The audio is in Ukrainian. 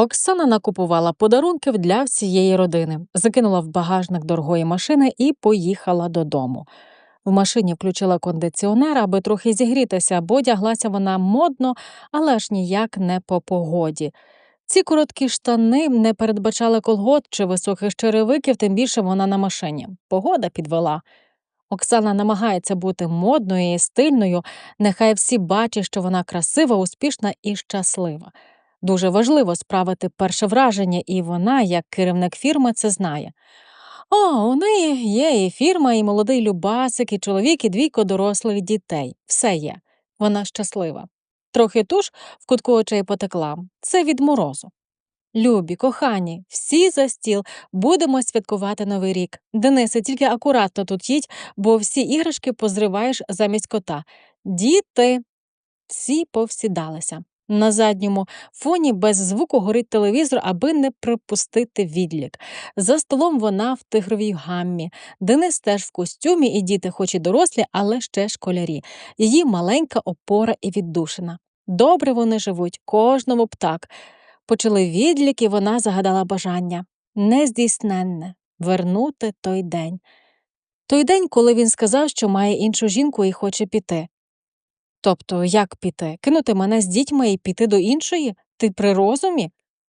Оксана накупувала подарунків для всієї родини, закинула в багажник дорогої машини і поїхала додому. В машині включила кондиціонер, аби трохи зігрітися, бо одяглася вона модно, але ж ніяк не по погоді. Ці короткі штани не передбачали колгот чи високих черевиків, тим більше вона на машині. Погода підвела. Оксана намагається бути модною і стильною. Нехай всі бачать, що вона красива, успішна і щаслива. Дуже важливо справити перше враження, і вона, як керівник фірми, це знає. О, у неї є і фірма, і молодий любасик, і чоловік, і двійко дорослих дітей. Все є. Вона щаслива. Трохи туш в кутку очей потекла. Це від морозу. Любі, кохані, всі за стіл будемо святкувати новий рік. Денисе, тільки акуратно тут їдь, бо всі іграшки позриваєш замість кота. Діти. Всі повсідалися. На задньому фоні без звуку горить телевізор, аби не припустити відлік. За столом вона в тигровій гаммі. Денис теж в костюмі, і діти, хоч і дорослі, але ще школярі. Її маленька опора і віддушина. Добре вони живуть, кожному б так. Почали відлік, і вона загадала бажання нездійсненне вернути той день. Той день, коли він сказав, що має іншу жінку і хоче піти. Тобто, як піти? Кинути мене з дітьми і піти до іншої? Ти при розумі?